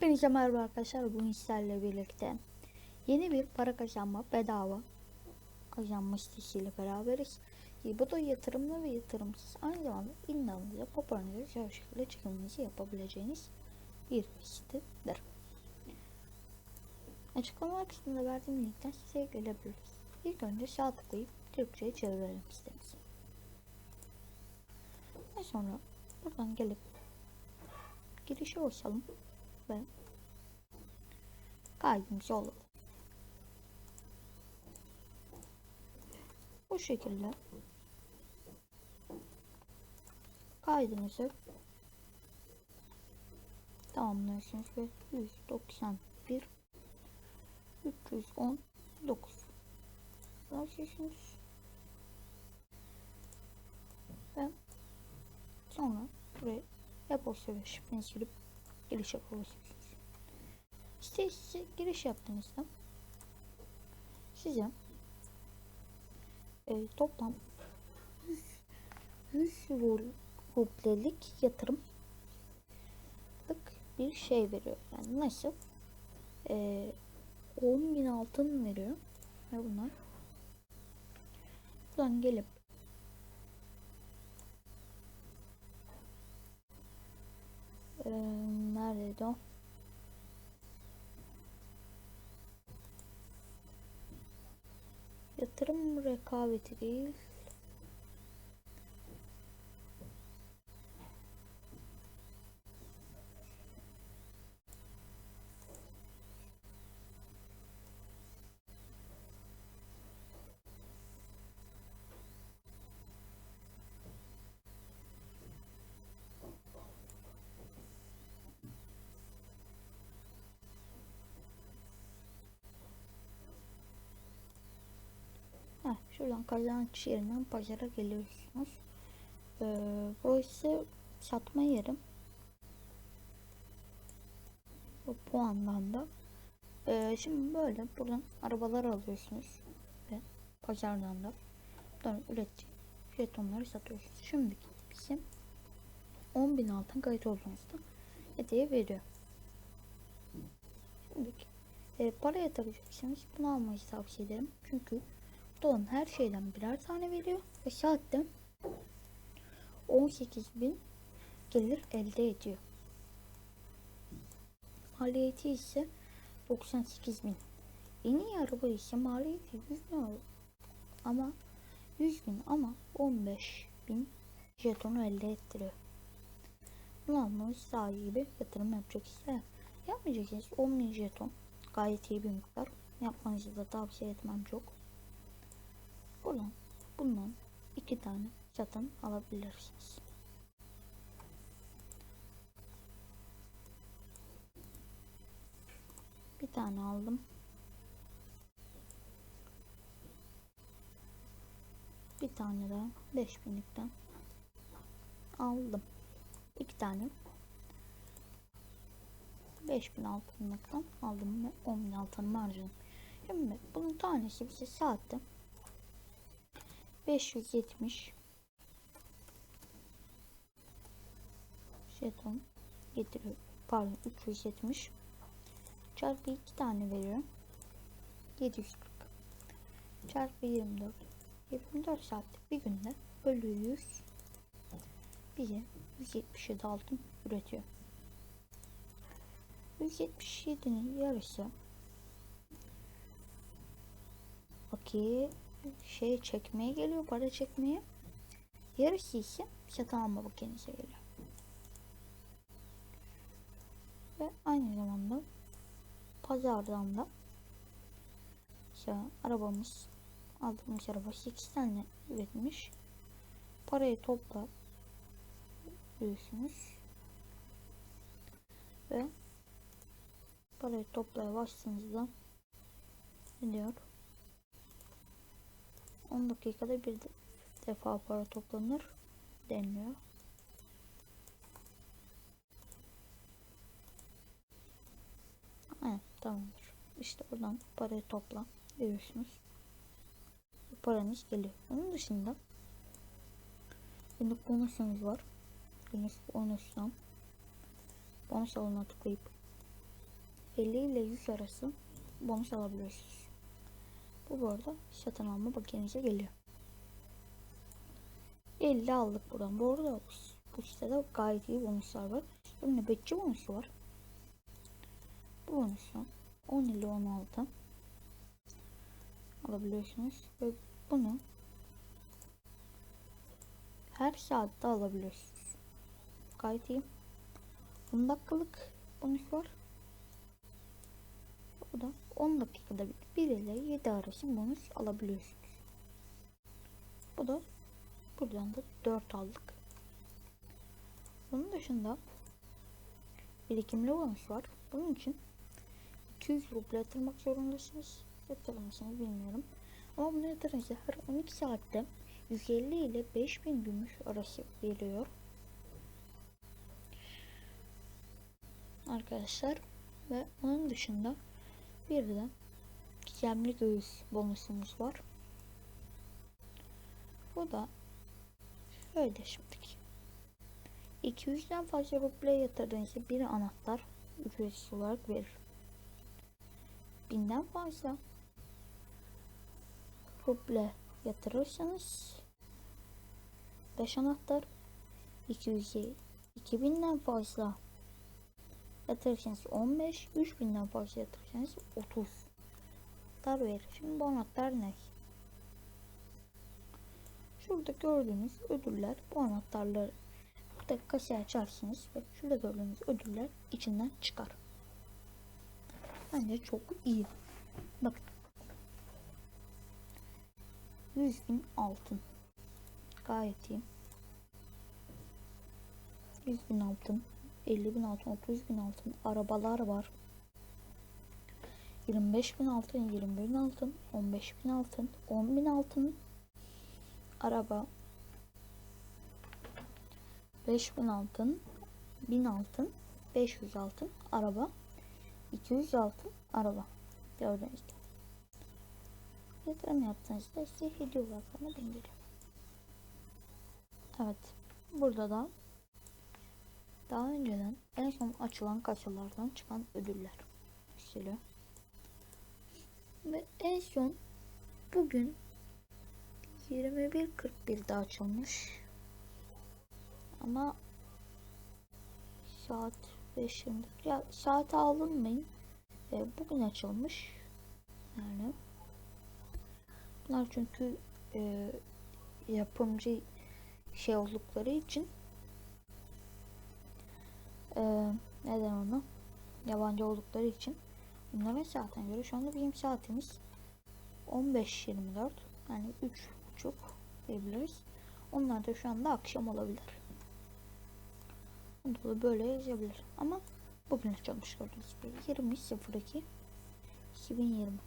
Hepinize merhaba arkadaşlar. Bugün sizlerle birlikte yeni bir para kazanma bedava kazanma sitesiyle beraberiz. E, Bu da yatırımlı ve yatırımsız aynı zamanda indiğinizde paranızı güzel şekilde çıkımınızı yapabileceğiniz bir sitedir. Açıklama kısmında verdiğim linkten size gelebiliriz. İlk önce sağ tıklayıp Türkçe'ye çevirelim sitemizi. Ve sonra buradan gelip girişe basalım ve kaydımızı alalım. Bu şekilde. Kaydınızı tamamlıyorsunuz ve 191 319 yazıyorsunuz ve sonra buraya e-posta ve şifrenizi girip giriş yapabilirsiniz. İşte size giriş yaptığınızda size e, toplam 100 rublelik yatırımlık bir şey veriyor. Yani nasıl? E, 10 bin altın veriyor. Ve bunlar buradan gelip e, neredeydi o? Yatırım rekabeti değil. Şuradan kazanç yerinden pazara geliyorsunuz. Ee, burası satma yerim. Bu puandan da. Ee, şimdi böyle buradan arabalar alıyorsunuz. Ve pazardan da buradan ürettiği jetonları satıyorsunuz. Şimdi bizim 10.000 altın kayıt olduğunuzda hediye veriyor. Şimdi e, para yatıracaksınız. Bunu almayı tavsiye ederim. Çünkü Doğan her şeyden birer tane veriyor ve saatte 18.000 gelir elde ediyor. Maliyeti ise 98.000. En iyi araba ise maliyeti 100 bin ama 100 bin ama 15.000 jetonu elde ettiriyor. Bunu almanız sahibi yatırım yapacak ise yapmayacaksınız 10.000 jeton gayet iyi bir miktar. Yapmanızı da tavsiye etmem çok. Buradan bundan iki tane satın alabilirsiniz. Bir tane aldım. Bir tane daha 5000'likten aldım. İki tane 5000 altınlıktan aldım ve 10.000 altınımı harcadım. Şimdi bunun tanesi bize saatte 570 jeton getiriyor. Pardon 370 çarpı 2 tane veriyor. 740 çarpı 24 24 saatlik bir günde bölü 100 bize 177 altın üretiyor. 177'nin yarısı. Okey şey çekmeye geliyor para çekmeye. Yarısı ise satın alma makinesi geliyor ve aynı zamanda pazardan da işte arabamız aldığımız araba 8 tane üretmiş. Parayı topla diyorsunuz. Ve parayı toplaya bastığınızda ne diyor 10 dakikada bir defa para toplanır deniliyor. Evet tamamdır. İşte buradan parayı topla görüyorsunuz. Paranız geliyor. Onun dışında günlük bonusumuz var. Günlük bonustan bonus alanına tıklayıp 50 ile 100 arası bonus alabiliyorsunuz. Bu bu arada satın alma paketinize geliyor. 50 aldık buradan. Bu arada bu sitede gayet iyi bonuslar var. Bir nöbetçi bonusu var. Bu bonusu 10 ile 16 alabiliyorsunuz ve bunu her saatte alabiliyorsunuz. Gayet iyi. 10 dakikalık bonus var. Bu da 10 dakikada bir, 1 ile 7 arası bonus alabiliyorsunuz. Bu da buradan da 4 aldık. Bunun dışında birikimli bonus var. Bunun için 200 ruble yatırmak zorundasınız. Yatırır mısınız bilmiyorum. Ama bunu yatırınca her 12 saatte 150 ile 5000 gümüş arası geliyor. Arkadaşlar ve onun dışında bir de gizemli göğüs bonusumuz var. Bu da şöyle şimdilik. 200'den fazla ruble yatırdığınızda bir anahtar ücretsiz olarak verir. Binden fazla ruble yatırırsanız 5 anahtar 200'e 2000'den fazla yatırırsanız 15 3000'den fazla yatırırsanız 30 anahtar verir. Şimdi bu anahtar ne? Şurada gördüğünüz ödüller bu anahtarları burada kasaya açarsınız ve şurada gördüğünüz ödüller içinden çıkar. Bence çok iyi. Bakın. 100 bin altın. Gayet iyi. 100 bin altın. 50 bin altın. 30 bin altın. Arabalar var. 25 bin altın. 20 bin altın. 15 bin altın. 10 bin altın. Araba. 5 bin altın. 1000 altın. 500 altın. Araba. 200 altın. Araba. Gördüğünüz gibi. Yatırım yaptığınızda size hediye olarak bana geliyor. Evet. Burada da daha önceden en son açılan kasalardan çıkan ödüller gösteriyor. Ve en son bugün 21.41'de açılmış. Ama saat 5'inde ya saate alınmayın. E, bugün açılmış. Yani bunlar çünkü e, yapımcı şey oldukları için e, neden onu yabancı oldukları için bunların saatine göre şu anda bizim saatimiz 15.24 yani 3.30 diyebiliriz. Onlar da şu anda akşam olabilir. Onda da böyle yazabilir. Ama bugün açılmış gördüğünüz gibi. 20.02 2020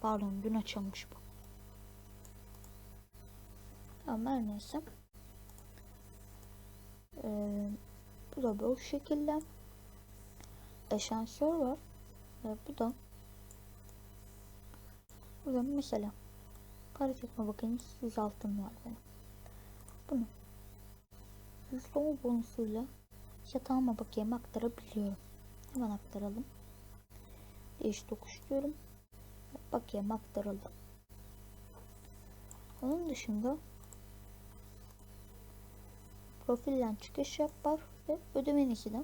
Pardon dün açılmış bu. Ama neyse. Ee, bu da bu şekilde. Eşansör var. Ve bu da Burada mesela para çekme bakın 100 altın var benim. Bunu %10 bonusuyla yatağıma bakayım aktarabiliyorum. Hemen aktaralım. Değiş dokuş diyorum. Bakayım aktarıldı. Onun dışında profilden çıkış yap var ve ödemenizi de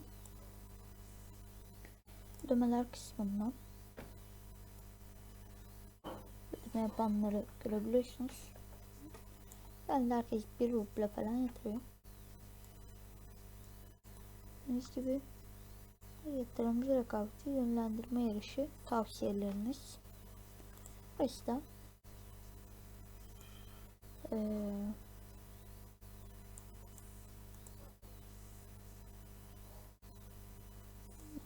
ödemeler kısmından ödeme yapanları görebiliyorsunuz. Yani herkes bir ruble falan yatırıyor. Gördüğünüz gibi yatırımcı rekabeti yönlendirme yarışı tavsiyeleriniz. Başta ee,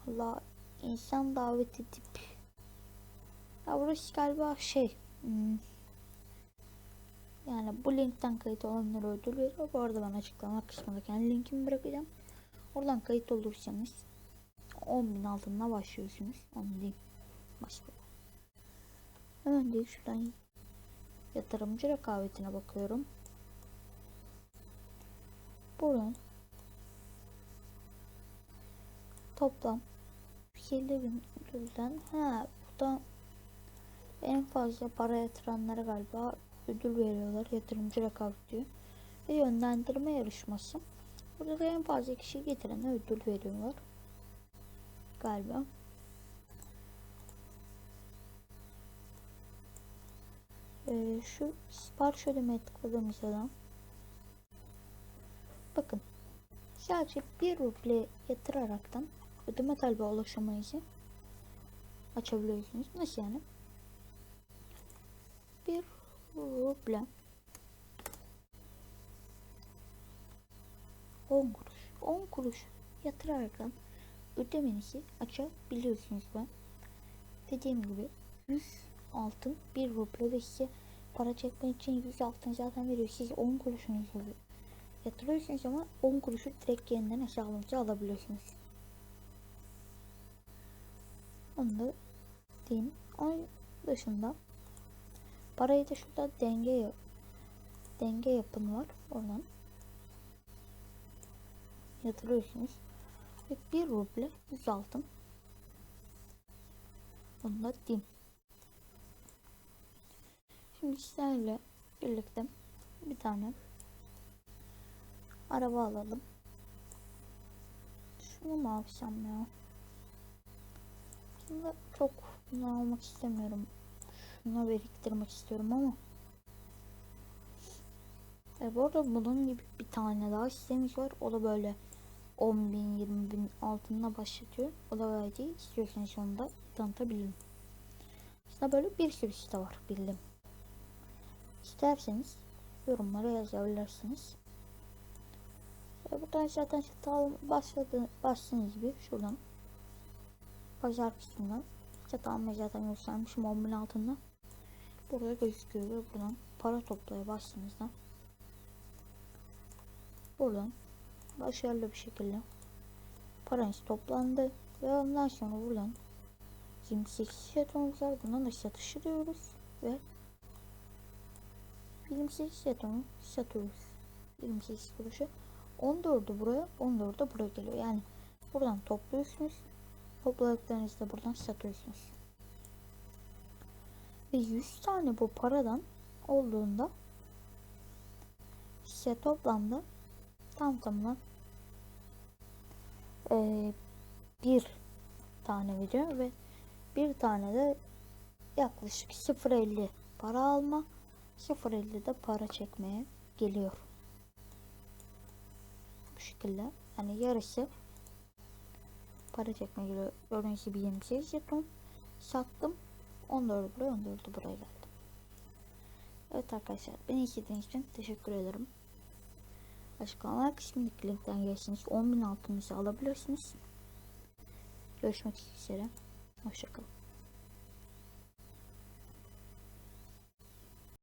Allah insan davet edip ya burası galiba şey hmm, yani bu linkten kayıt olanlara ödül veriyor. Bu arada ben açıklama kısmında kendi linkimi bırakacağım. Oradan kayıt olursanız 10.000 altınla başlıyorsunuz. Onu diyeyim. Başlıyor. Hemen de şuradan yatırımcı rekabetine bakıyorum. Buradan toplam 250 bin ödülden. Ha burada en fazla para yatıranlara galiba ödül veriyorlar. Yatırımcı rekabet diyor. Ve yönlendirme yarışması. Burada da en fazla kişi getirene ödül veriyorlar. Galiba. Ee, şu sipariş ödemeye tıkladığımız adam. Bakın. Sadece bir ruble yatıraraktan ödeme talebi ulaşamayızı açabiliyorsunuz. Nasıl yani? Bir ruble 10 kuruş. 10 kuruş yatıraraktan ödemenizi açabiliyorsunuz ben. Dediğim gibi 100 altın 1 ruble ve size para çekmek için 100 altın zaten veriyor. Siz 10 kuruşunuzu yatırıyorsunuz ama 10 kuruşu direkt yeniden hesabınıza alabiliyorsunuz. Onu da diyeyim. Onun dışında parayı da şurada denge denge yapın var. Oradan yatırıyorsunuz. Ve 1 ruble 100 altın. Onu da diyeyim. Şimdi sizlerle birlikte bir tane araba alalım. Şunu mu alsam ya? Aslında çok bunu almak istemiyorum. Şuna biriktirmek istiyorum ama. E bu arada bunun gibi bir tane daha sistemimiz var. O da böyle 10 bin 20 bin altınla başlatıyor. O da gayet iyi. İstiyorsanız onu da tanıtabilirim. Aslında böyle bir sürü site var bildim. İsterseniz yorumlara yazabilirsiniz. E buradan zaten çatal başladı başladığınız gibi şuradan pazar kısmından çatal almayı zaten göstermişim 10 bin altında. Burada gözüküyor ve buradan para toplaya bastığınızda buradan başarılı bir şekilde paranız toplandı ve ondan sonra buradan 28 jetonumuz var. Bundan da satış ediyoruz ve 28 jetonu satıyoruz. 28 kuruşu. 14'ü buraya, 14'ü buraya geliyor. Yani buradan topluyorsunuz. Topladıklarınızı da buradan satıyorsunuz. Ve 100 tane bu paradan olduğunda size toplamda tam tamına eee, bir tane veriyor ve bir tane de yaklaşık 0.50 para alma 0.50 de para çekmeye geliyor. Bu şekilde yani yarısı para çekmeye geliyor. Gördüğünüz gibi 28 jeton sattım. 14 buraya 14 buraya geldi. Evet arkadaşlar beni izlediğiniz için teşekkür ederim. Açıklamalar kısmındaki linkten gelirseniz 10.000 altınızı alabilirsiniz. Görüşmek üzere. Hoşçakalın.